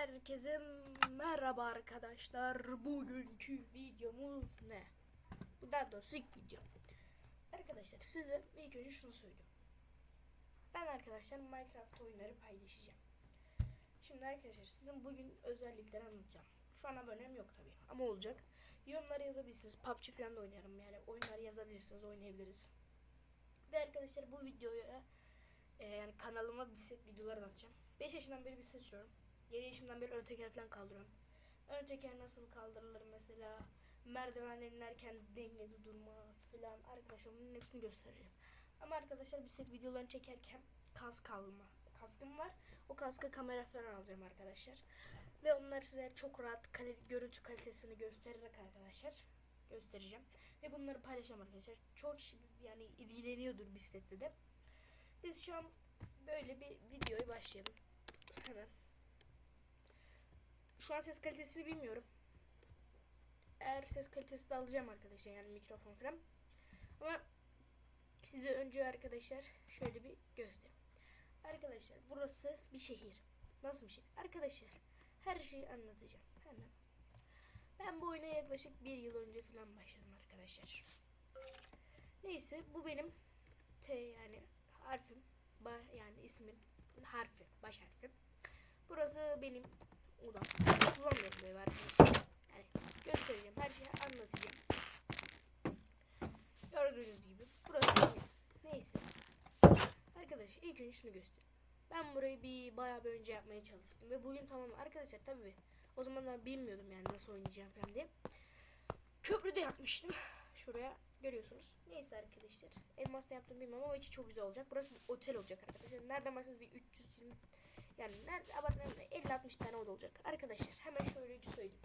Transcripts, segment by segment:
Herkese merhaba arkadaşlar. Bugünkü videomuz ne? Bu daha doğrusu ilk video. Arkadaşlar size ilk önce şunu söyleyeyim. Ben arkadaşlar Minecraft oyunları paylaşacağım. Şimdi arkadaşlar sizin bugün özellikleri anlatacağım. Şu an abonem yok tabii ama olacak. Yorumlara yazabilirsiniz. PUBG falan da oynarım yani. Oyunları yazabilirsiniz, oynayabiliriz. Ve arkadaşlar bu videoya e, yani kanalıma bisiklet videoları atacağım. 5 yaşından beri bisiklet sürüyorum. 7 yaşımdan beri ön teker falan kaldırıyorum. Ön teker nasıl kaldırılır mesela merdivenden inerken dengede durma falan arkadaşlar bunun hepsini göstereceğim. Ama arkadaşlar bisiklet videolarını çekerken kask alma. Kaskım var. O kaska kamera falan alacağım arkadaşlar. Ve onları size çok rahat kali- görüntü kalitesini göstererek arkadaşlar göstereceğim. Ve bunları paylaşacağım arkadaşlar. Çok yani ilgileniyordur bisiklette de. Biz şu an böyle bir videoya başlayalım. Hemen. Şu an ses kalitesini bilmiyorum. Eğer ses kalitesi de alacağım arkadaşlar yani mikrofon falan. Ama size önce arkadaşlar şöyle bir göstereyim. Arkadaşlar burası bir şehir. Nasıl bir şey? Arkadaşlar her şeyi anlatacağım. Hemen. Ben bu oyuna yaklaşık bir yıl önce falan başladım arkadaşlar. Neyse bu benim T yani harfim. Ba, yani ismin harfi. Baş harfim. Burası benim odam. Kullanmıyorum böyle arkadaşlar. Yani göstereceğim. Her şeyi anlatacağım. Gördüğünüz gibi. Burası benim. Neyse. Önce şunu göstereyim. Ben burayı bir bayağı bir önce yapmaya çalıştım. Ve bugün tamam arkadaşlar tabii o zamanlar bilmiyordum yani nasıl oynayacağım falan diye. Köprüde yapmıştım. Şuraya görüyorsunuz. Neyse arkadaşlar. Elmas'ta yaptım bilmiyorum ama içi çok güzel olacak. Burası bir otel olacak arkadaşlar. Nereden baksanız bir 320 yani nerede abartmayalım da 50-60 tane oda olacak. Arkadaşlar hemen şöyle söyleyeyim.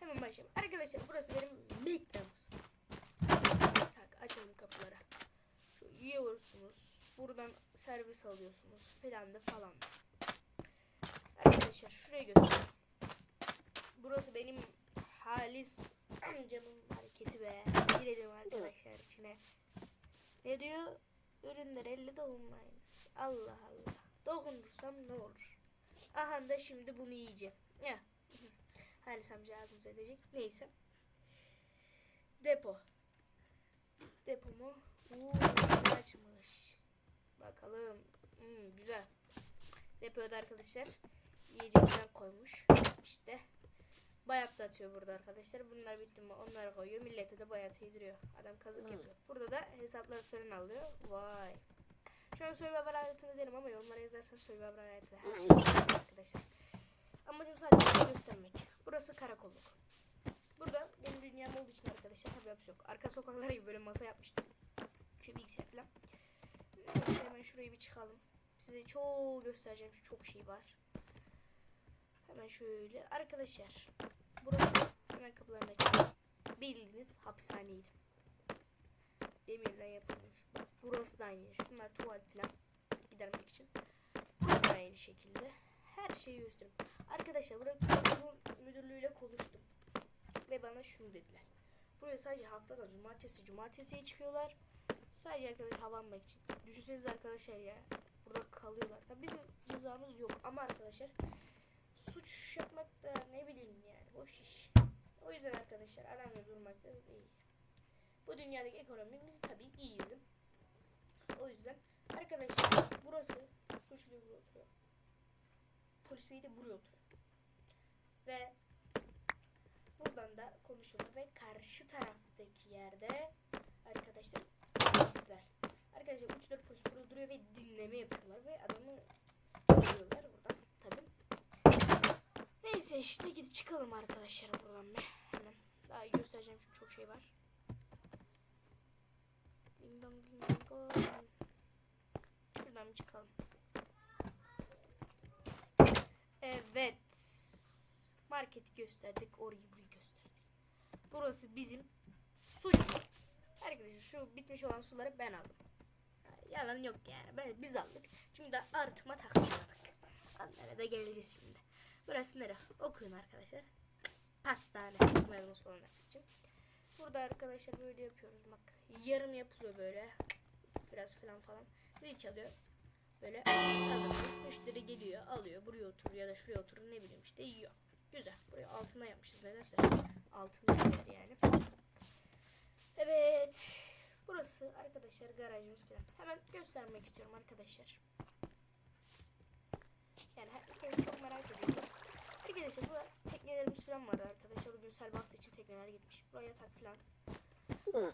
Hemen başlayalım. Arkadaşlar burası benim McDonald's. Tak açalım kapıları. Şu yiyorsunuz. Buradan servis alıyorsunuz filan da falan. Arkadaşlar şuraya göstereyim. Burası benim halis amcamın hareketi be. Girelim arkadaşlar içine. Ne diyor? Ürünler elle dokunmayınız. Allah Allah. Dokunursam ne olur? Aha da şimdi bunu yiyeceğim. Ya. Halis amca ağzımıza edecek. Neyse. Depo. Depo mu? Uuu açmış. Bakalım. Hmm, güzel. Depoda arkadaşlar yiyecekler koymuş. İşte. Bayat da atıyor burada arkadaşlar. Bunlar bitti mi onları koyuyor. Millete de bayat yediriyor. Adam kazık yapıyor. Burada da hesapları falan alıyor. Vay. Şu an Survivor hayatını derim ama yorumlara yazarsanız Survivor hayatı her şey var arkadaşlar. Amacım sadece size göstermek. Burası karakolluk. Burada benim dünyam olduğu için arkadaşlar tabii hapis yok. Arka sokaklara gibi böyle masa yapmıştım. Şu bilgisayar falan. Neyse hemen şurayı bir çıkalım. Size çok göstereceğim çok şey var. Hemen şöyle. Arkadaşlar burası hemen kapılarını açalım. Bildiğiniz hapishaneydi. Demirden yapılmış. Bak burası da aynı. Şunlar tuvalet falan gidermek için. Burası da aynı şekilde. Her şeyi göstereyim. Arkadaşlar karakolun müdürlüğüyle konuştum. Ve bana şunu dediler. Buraya sadece haftada cumartesi cumartesiye çıkıyorlar. Sadece arkadaş hava almak için. Düşünsenize arkadaşlar ya. Kalıyorlar. Tabii bizim cezamız yok ama arkadaşlar suç yapmak da ne bileyim yani boş iş. O yüzden arkadaşlar adamla durmak da iyi. Bu dünyadaki ekonomimiz tabii iyi bizim. O yüzden arkadaşlar burası suçlu burada oturuyor. Polis bey de buraya oturuyor. Ve buradan da konuşuyorlar ve karşı taraftaki yerde arkadaşlar. Arkadaşlar 3-4 polis burada duruyor ve dinleme yapıyorlar ve adamı görüyorlar buradan tabii. Neyse işte gidip çıkalım arkadaşlar buradan be. Hemen. Daha iyi göstereceğim çünkü çok şey var. Şuradan çıkalım. Evet. Marketi gösterdik. Orayı burayı gösterdik. Burası bizim suyumuz. Arkadaşlar şu bitmiş olan suları ben aldım. Yalan yok yani. Ben, biz aldık. Çünkü de artıma takmadık. Onlara da geleceğiz şimdi. Burası nere? Okuyun arkadaşlar. Pastane. Mayonez falan için. Burada arkadaşlar böyle yapıyoruz bak. Yarım yapılıyor böyle. Biraz falan falan. Zil çalıyor. Böyle hazır. Müşteri geliyor. alıyor buraya oturur ya da şuraya oturur ne bileyim işte yiyor. Güzel. Buraya altına yapmışız nedense. Altında yer yani. Evet. Burası arkadaşlar garajımız falan. Hemen göstermek istiyorum arkadaşlar. Yani herkes çok merak ediyor. Arkadaşlar burada teknelerimiz falan var arkadaşlar. Bugün Selbasta için tekneler gitmiş. Buraya yatak falan.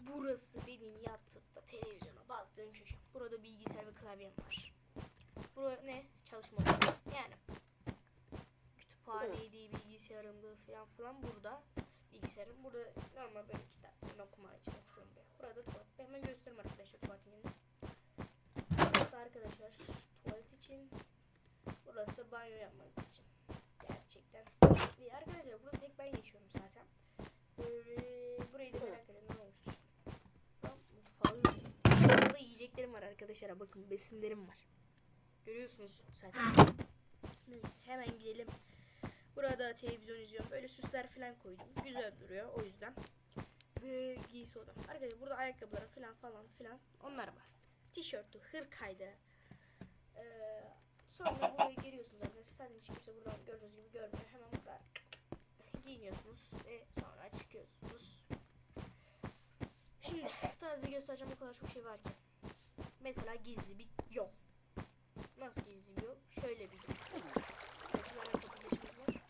Burası benim yattığımda televizyona baktığım köşem. Burada bilgisayar ve klavyem var. Burası ne? Çalışma. Yani kütüphaneydi, bilgisayarımdı falan filan burada. Bilgisayarım burada normal böyle kitap falan okuma için oturuyorum buraya. Burada tuvalet. Hemen göstereyim arkadaşlar tuvaletin yerini. Burası arkadaşlar tuvalet için. Burası da banyo yapmak için. Gerçekten. İyi arkadaşlar burada tek ben geçiyorum zaten. Böyle burayı da merak edelim ne mutfağı. Burada yiyeceklerim var arkadaşlar. Bakın besinlerim var. Görüyorsunuz zaten. Neyse hemen gidelim. Burada televizyon izliyorum. Böyle süsler falan koydum. Güzel duruyor o yüzden. Ve giysi odam. Arkadaşlar burada ayakkabılarım falan falan filan. Onlar var. Tişörtü, hırkaydı. Ee, sonra buraya geliyorsunuz arkadaşlar. Zaten hiç kimse buradan gördüğünüz gibi görmüyor. Hemen burada giyiniyorsunuz ve sonra çıkıyorsunuz. Şimdi size göstereceğim o kadar çok şey var ki. Mesela gizli bir yol. Nasıl gizli bir yol? Şöyle bir yol. Şuradan kapı geçmemiz.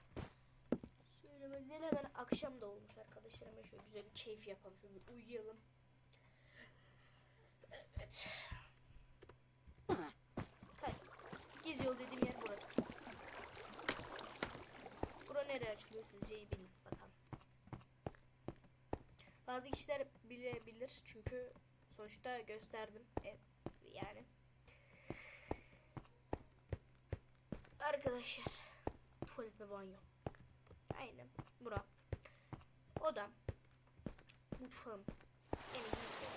Böyle hemen akşam da olmuş arkadaşlar. Hemen şöyle güzel bir keyif yapalım. Şöyle bir uyuyalım. Evet. Kay. Gizli yol dediğim yer burası. Bura nereye açılıyor sizce iyi bilin bakalım. Bazı kişiler bilebilir çünkü sonuçta gösterdim. E, yani. Arkadaşlar tuvalet ve banyo. Aynen. Bura. Odam. Mutfağım. Yeni şey.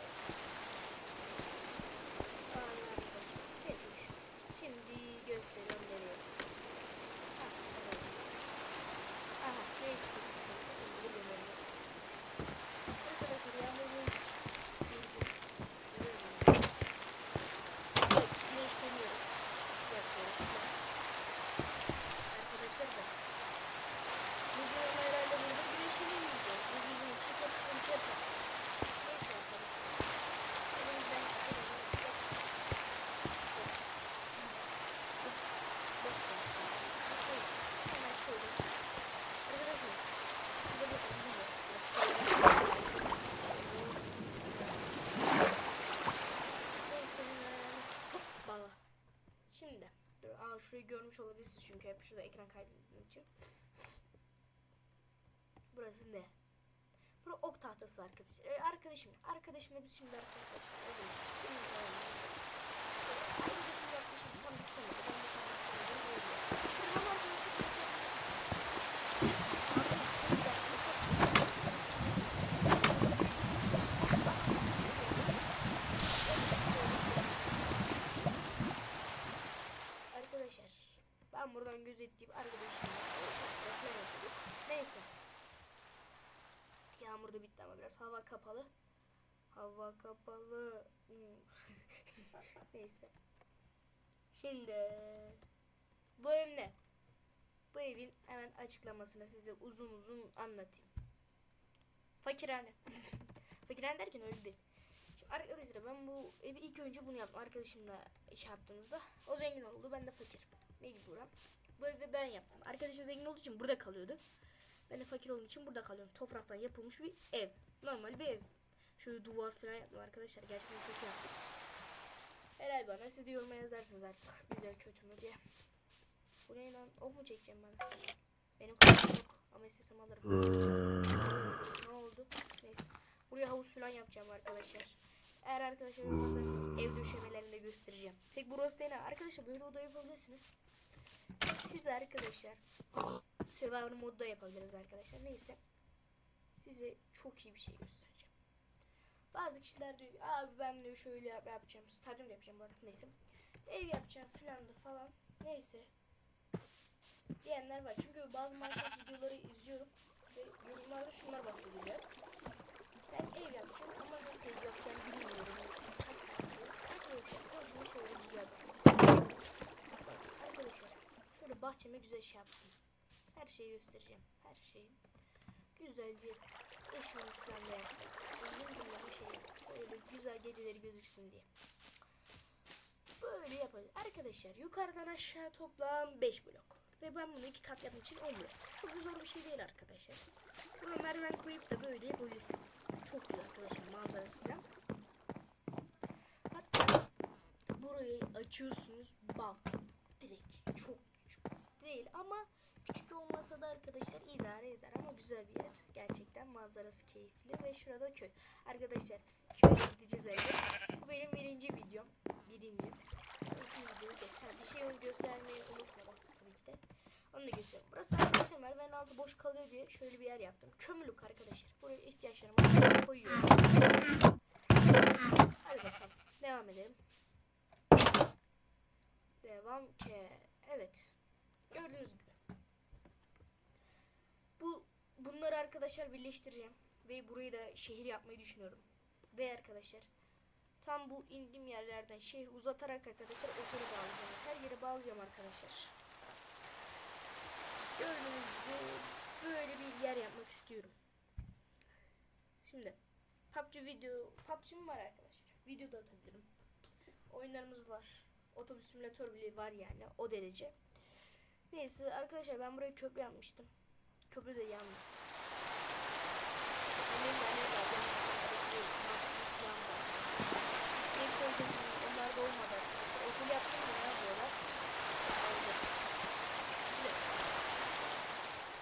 Şimdi gösteriyorum nereye çıkıyor. Aha nereye çıkıyor? Neyse şimdi biliyorum nereye çıkıyor. Arkadaşlar yağmurun güneşleniyorum. Yapıyorum. Arkadaşlar da bugün ama herhalde burada güneşlenmeyeceğim. Bu bizim için çok sıkıntı yapar. Neyse arkadaşlar. O yüzden Boş konuşalım. Neyse. Hemen şöyle. Arkadaşlar. Şurada bakın. bu ne? Burası. Neyse. Hoppala. Şimdi. Dur. Aa şurayı görmüş olabilirsiniz çünkü hep şurada ekran kaydettiğim için. Burası ne? Burası ok tahtası arkadaşlar. Ee, arkadaşım. Arkadaşımla biz şimdi arkadaşlar. Evet. Arkadaşım yaklaşık tam bitiremedi. Ben de tam bitirmedim. Öyle. Tamam arkadaşlar. Arkadaşlar ben buradan gözettiğim arkadaşımla çok falan yapıyorduk. Neyse. Yağmur da bitti ama biraz hava kapalı. Hava kapalı. Hmm. Neyse. Şimdi bu ev ne? Bu evin hemen açıklamasını size uzun uzun anlatayım. Fakirhane. Fakirhane derken öyle değil. Şimdi arkadaşlar ben bu evi ilk önce bunu yaptım. Arkadaşımla iş yaptığımızda o zengin oldu. Ben de fakir. Mecburen. Bu evi ben yaptım. Arkadaşım zengin olduğu için burada kalıyordu. Ben de fakir olduğum için burada kalıyorum. Topraktan yapılmış bir ev. Normal bir ev. Şöyle duvar falan yaptım arkadaşlar. Gerçekten çok iyi yaptım. Helal bana. Siz de yoruma yazarsınız artık. Güzel kötü mü diye. Bu ne lan? Ok mu çekeceğim ben? Benim kafam yok. Ama istesem alırım. ne oldu? Neyse. Buraya havuz falan yapacağım arkadaşlar. Eğer arkadaşlar yorum yazarsanız ev döşemelerini de göstereceğim. Tek burası değil. Arkadaşlar böyle oda yapabilirsiniz. Siz arkadaşlar Survivor modda yapabiliriz arkadaşlar. Neyse. Size çok iyi bir şey göstereceğim. Bazı kişiler diyor abi ben de şöyle yap yapacağım. Stadyum yapacağım bu arada. Neyse. Ev yapacağım filan da falan. Neyse. Diyenler var. Çünkü bazı Minecraft videoları izliyorum. Ve yorumlarda şunlar bahsediliyor. Ben ev yapacağım ama nasıl ev yapacağım bilmiyorum. Kaç tane. Arkadaşlar önce şöyle güzel. Arkadaşlar Şöyle bahçeme güzel şey yaptım. Her şeyi göstereceğim. Her şeyi. Güzelce ışığını falan da yaptım. Şey Böyle güzel geceleri gözüksün diye. Böyle yapacağız. Arkadaşlar yukarıdan aşağı toplam 5 blok. Ve ben bunu iki kat yapmak için 10 blok. Çok zor bir şey değil arkadaşlar. Buraya merdiven koyup da böyle yapabilirsiniz. Çok güzel arkadaşlar manzarası falan. Hatta burayı açıyorsunuz balkon. Direkt çok küçük değil ama küçük olmasa da arkadaşlar idare eder ama güzel bir yer. Gerçekten manzarası keyifli ve şurada köy. Arkadaşlar köye gideceğiz evde. Bu benim birinci videom. Birinci. İkinci videoyu da. Ha, bir şey göstermeyi unutmadım tabii ki de. Onu da göstereyim. Burası da arkadaşlar merdivenin altı boş kalıyor diye şöyle bir yer yaptım. Kömürlük arkadaşlar. Buraya ihtiyaçlarımı koyuyorum. Hadi bakalım. Devam edelim. Devam ki. Evet. Gördüğünüz gibi. Bu bunları arkadaşlar birleştireceğim ve burayı da şehir yapmayı düşünüyorum. Ve arkadaşlar tam bu indiğim yerlerden şehir uzatarak arkadaşlar otele bağlayacağım. Her yere bağlayacağım arkadaşlar. Gördüğünüz gibi böyle bir yer yapmak istiyorum. Şimdi PUBG video PUBG'm var arkadaşlar. Video da atabilirim. Oyunlarımız var. Otobüs simülatör bile var yani o derece. Neyse arkadaşlar ben buraya köprü yapmıştım. Köprü de yandı.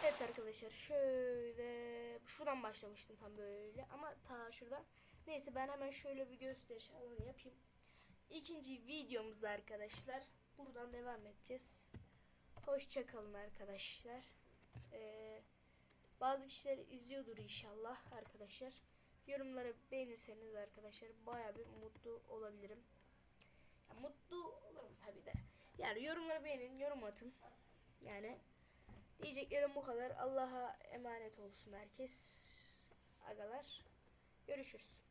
Evet arkadaşlar şöyle şuradan başlamıştım tam böyle ama ta şuradan. Neyse ben hemen şöyle bir gösteriş alanı yapayım. İkinci videomuzda arkadaşlar buradan devam edeceğiz. Hoşça kalın arkadaşlar. Ee, bazı kişiler izliyordur inşallah arkadaşlar. Yorumları beğenirseniz arkadaşlar baya bir mutlu olabilirim. Ya, mutlu olurum tabi de. Yani yorumları beğenin, yorum atın. Yani diyeceklerim bu kadar. Allah'a emanet olsun herkes. Agalar. Görüşürüz.